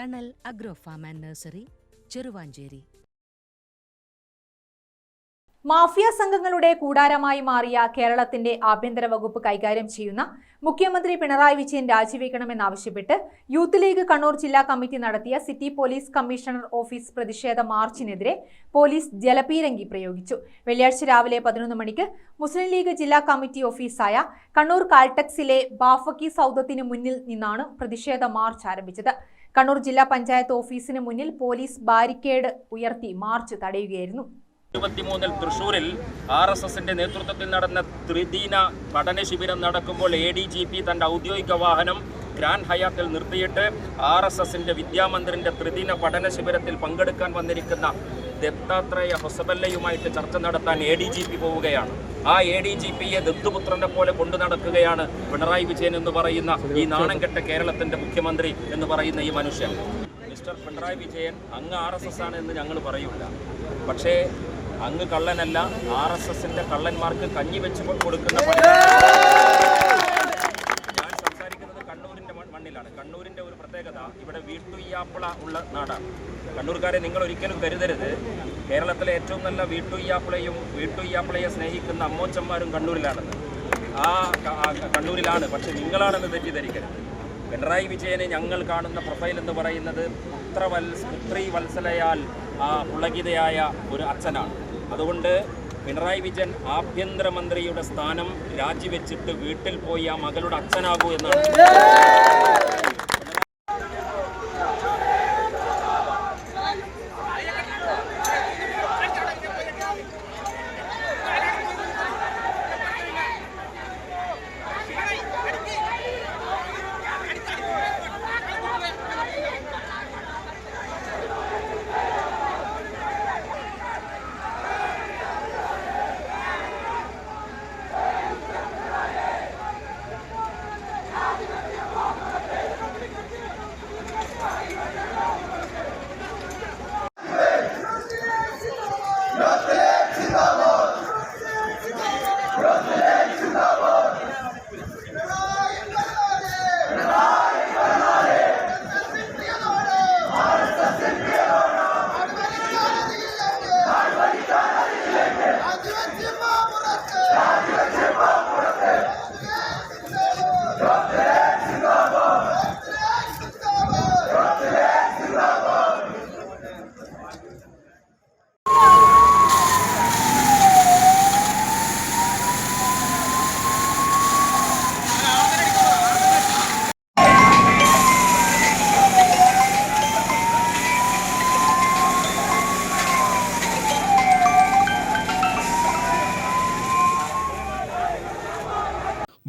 Thanal agro farm and nursery Cheruvancheri. Mafia സംഘങ്ങളുടെ കൂടാരമായി മാറിയ കേരളത്തിന്റെ ആഭ്യന്തര വകുപ്പ് കൈകാര്യം ചെയ്യുന്ന മുഖ്യമന്ത്രി പിണറായി വിജയൻ രാജിവെക്കണമെന്നാവശ്യപ്പെട്ട് യൂത്ത് ലീഗ് കണ്ണൂർ ജില്ലാ കമ്മിറ്റി നടത്തിയ സിറ്റി പോലീസ് കമ്മീഷണർ ഓഫീസ് പ്രതിഷേധ മാർച്ചിനെതിരെ പോലീസ് ജലപീരങ്കി പ്രയോഗിച്ചു. വെള്ളിയാഴ്ച രാവിലെ പതിനൊന്ന് മണിക്ക് മുസ്ലിം ലീഗ് ജില്ലാ കമ്മിറ്റി ഓഫീസായ കണ്ണൂർ കാൽടെക്സിലെ ബാഫക്കി സൗദത്തിന് മുന്നിൽ നിന്നാണ് പ്രതിഷേധ മാർച്ച് ആരംഭിച്ചത്. കണ്ണൂർ ജില്ലാ പഞ്ചായത്ത് ഓഫീസിന് മുന്നിൽ പോലീസ് ബാരിക്കേഡ് ഉയർത്തി മാർച്ച് തടയുകയായിരുന്നു. ഇരുപത്തിമൂന്നിൽ തൃശൂരിൽ ആർ എസ് എസിന്റെ നേതൃത്വത്തിൽ നടന്ന ത്രിദിന പഠന ശിബിരം നടക്കുമ്പോൾ എ ഡി ജി പി തന്റെ ഔദ്യോഗിക വാഹനം ഗ്രാൻഡ് ഹയാത്തിൽ നിർത്തിയിട്ട് ആർ എസ് എസിന്റെ വിദ്യാമന്ദിറിന്റെ ത്രിദിന പഠന ശിബിരത്തിൽ പങ്കെടുക്കാൻ വന്നിരിക്കുന്ന ദത്താത്രേയ ഹൊസബല്ലയുമായിട്ട് ചർച്ച നടത്താൻ എ ഡി ജി പി പോവുകയാണ്. ആ എ ഡി ജി പിയെ ദത്തുപുത്രനെ പോലെ കൊണ്ടു നടക്കുകയാണ് പിണറായി വിജയൻ എന്ന് പറയുന്ന ഈ നാണം കെട്ട കേരളത്തിന്റെ മുഖ്യമന്ത്രി എന്ന് പറയുന്ന ഈ മനുഷ്യൻ. മിസ്റ്റർ പിണറായി വിജയൻ അങ്ങ് ആർ എസ് എസ് ആണ് എന്ന് ഞങ്ങൾ പറയൂല. പക്ഷേ അങ്ങ് കള്ളനല്ല ആർ എസ് എസിന്റെ കള്ളന്മാർക്ക് കഞ്ഞി വെച്ച് കൊടുക്കുന്ന ഒരു പ്രത്യേകത. ഇവിടെ വീട്ടുയ്യാപ്പിള ഉള്ള നാടാണ്. കണ്ണൂർക്കാരെ നിങ്ങൾ ഒരിക്കലും കരുതരുത്. കേരളത്തിലെ ഏറ്റവും നല്ല വീട്ടുയ്യാപ്പിളയും വീട്ടുയ്യാപ്പിളയെ സ്നേഹിക്കുന്ന അമ്മോച്ചന്മാരും കണ്ണൂരിലാണെന്ന്. ആ കണ്ണൂരിലാണ്. പക്ഷെ നിങ്ങളാണെന്ന് തെറ്റിദ്ധരിക്കരുത്. പിണറായി വിജയനെ ഞങ്ങൾ കാണുന്ന പ്രൊഫൈൽ എന്ന് പറയുന്നത് പുത്രവത്സ പുത്രി വത്സലയാൽ പുളകിതയായ ഒരു അച്ഛനാണ്. അതുകൊണ്ട് പിണറായി വിജയൻ ആഭ്യന്തരമന്ത്രിയുടെ സ്ഥാനം രാജിവെച്ചിട്ട് വീട്ടിൽ പോയി ആ മകളുടെ അച്ഛനാകൂ എന്നാണ്.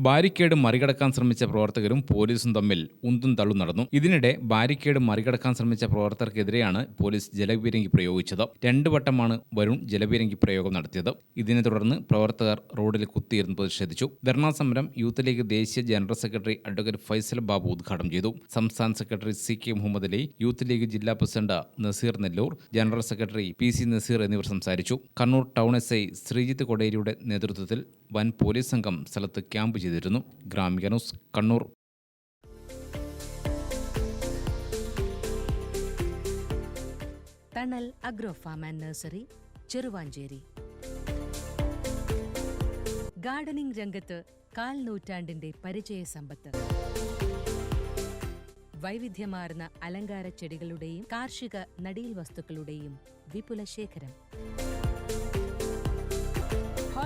ബാരിക്കേഡ് മറികടക്കാൻ ശ്രമിച്ച പ്രവർത്തകരും പോലീസും തമ്മിൽ ഉന്തും തള്ളും നടന്നു. ഇതിനിടെ ബാരിക്കേഡ് മറികടക്കാൻ ശ്രമിച്ച പ്രവർത്തകർക്കെതിരെയാണ് പോലീസ് ജലപീരങ്കി പ്രയോഗിച്ചത്. രണ്ടു വട്ടമാണ് വരുൺ ജലപീരങ്കി പ്രയോഗം നടത്തിയത്. ഇതിനെ തുടർന്ന് പ്രവർത്തകർ റോഡിൽ കുത്തിയിരുന്ന് പ്രതിഷേധിച്ചു. ധർണാ സമരം യൂത്ത് ലീഗ് ദേശീയ general secretary advocate Faisal Babu ഉദ്ഘാടനം ചെയ്തു. സംസ്ഥാന secretary C K Muhammad Ali Youth League ജില്ലാ president Naseer Nellur general secretary P C Naseer എന്നിവർ സംസാരിച്ചു. Kannur town S I Sreejith കൊടേരിയുടെ നേതൃത്വത്തിൽ വൻ പോലീസ് സംഘം സ്ഥലത്ത് ക്യാമ്പ് ചെയ്തിരുന്നു. Gramika news Kannur. Thanal agro farm and nursery Cheruvanchery. Gardening രംഗത്ത് കാൽ നൂറ്റാണ്ടിന്റെ പരിചയ സമ്പത്ത്. വൈവിധ്യമാർന്ന അലങ്കാര ചെടികളുടെയും കാർഷിക നടീൽ വസ്തുക്കളുടെയും വിപുല ശേഖരം